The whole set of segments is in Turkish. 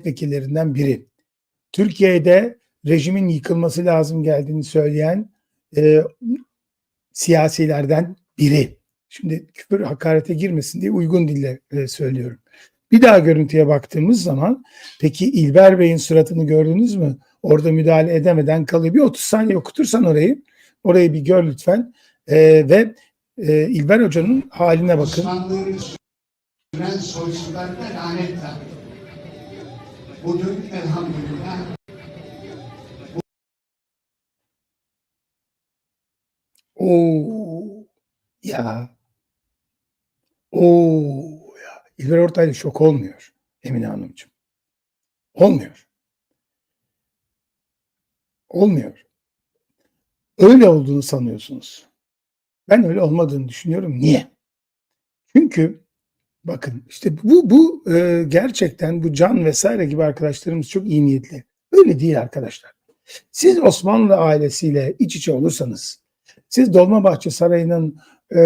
milletvekillerinden biri. Türkiye'de rejimin yıkılması lazım geldiğini söyleyen e, siyasilerden biri. Şimdi küfür hakarete girmesin diye uygun dille e, söylüyorum. Bir daha görüntüye baktığımız zaman peki İlber Bey'in suratını gördünüz mü? Orada müdahale edemeden kalıyor. Bir 30 saniye okutursan orayı. Orayı bir gör lütfen. E, ve e, İlber Hoca'nın haline bakın. Osmanlı'yı süren soysuzlarına lanet. Bugün elhamdülillah Oo ya. Oo ya. İlber Ortaylı şok olmuyor Emine Hanımcığım. Olmuyor. Olmuyor. Öyle olduğunu sanıyorsunuz. Ben öyle olmadığını düşünüyorum. Niye? Çünkü bakın işte bu bu e, gerçekten bu Can vesaire gibi arkadaşlarımız çok iyi niyetli. Öyle değil arkadaşlar. Siz Osmanlı ailesiyle iç içe olursanız, siz Dolmabahçe Sarayı'nın e,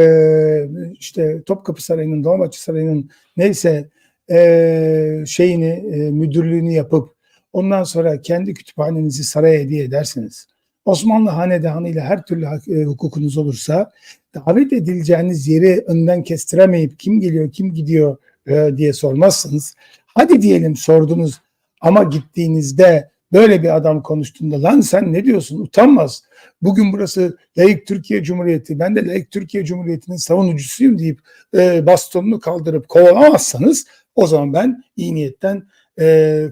işte Topkapı Sarayı'nın, Dolmabahçe Sarayı'nın neyse e, şeyini e, müdürlüğünü yapıp ondan sonra kendi kütüphanenizi saraya hediye ederseniz, Osmanlı hanedanı ile her türlü e, hukukunuz olursa davet edileceğiniz yeri önden kestiremeyip kim geliyor kim gidiyor e, diye sormazsınız. Hadi diyelim sordunuz ama gittiğinizde böyle bir adam konuştuğunda lan sen ne diyorsun utanmaz. Bugün burası layık Türkiye Cumhuriyeti ben de layık Türkiye Cumhuriyeti'nin savunucusuyum deyip e, bastonunu kaldırıp kovalamazsanız o zaman ben iyi niyetten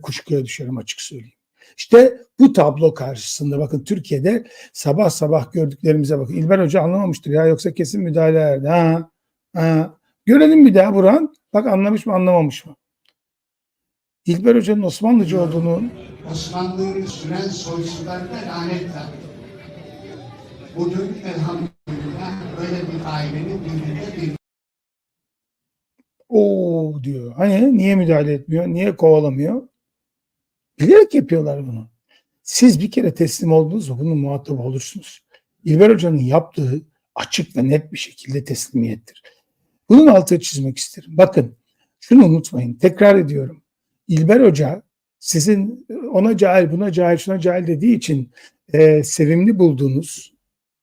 kuşkuya düşerim açık söyleyeyim. İşte bu tablo karşısında bakın Türkiye'de sabah sabah gördüklerimize bakın. İlber Hoca anlamamıştır ya yoksa kesin müdahale ederdi. Ha, ha. Görelim bir daha Burhan. Bak anlamış mı anlamamış mı? İlber Hoca'nın Osmanlıcı olduğunu Osmanlı'yı süren soysuzlarına lanet. Bugün elhamdülillah böyle bir ailenin birlikte bir o diyor. Hani niye müdahale etmiyor? Niye kovalamıyor? Bilerek yapıyorlar bunu. Siz bir kere teslim oldunuz mu bunun muhatabı olursunuz. İlber Hoca'nın yaptığı açık ve net bir şekilde teslimiyettir. Bunun altını çizmek isterim. Bakın şunu unutmayın. Tekrar ediyorum. İlber Hoca sizin ona cahil, buna cahil, şuna cahil dediği için e, sevimli bulduğunuz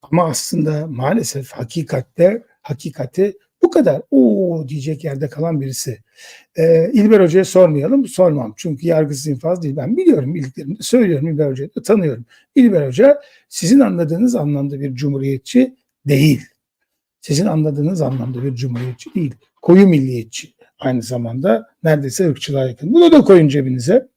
ama aslında maalesef hakikatte hakikati bu kadar o diyecek yerde kalan birisi. Ee, İlber Hoca'ya sormayalım. Sormam. Çünkü yargısız infaz değil. Ben biliyorum bildiklerimi söylüyorum. İlber Hoca'yı da tanıyorum. İlber Hoca sizin anladığınız anlamda bir cumhuriyetçi değil. Sizin anladığınız anlamda bir cumhuriyetçi değil. Koyu milliyetçi. Aynı zamanda neredeyse ırkçılığa yakın. Bunu da koyun cebinize.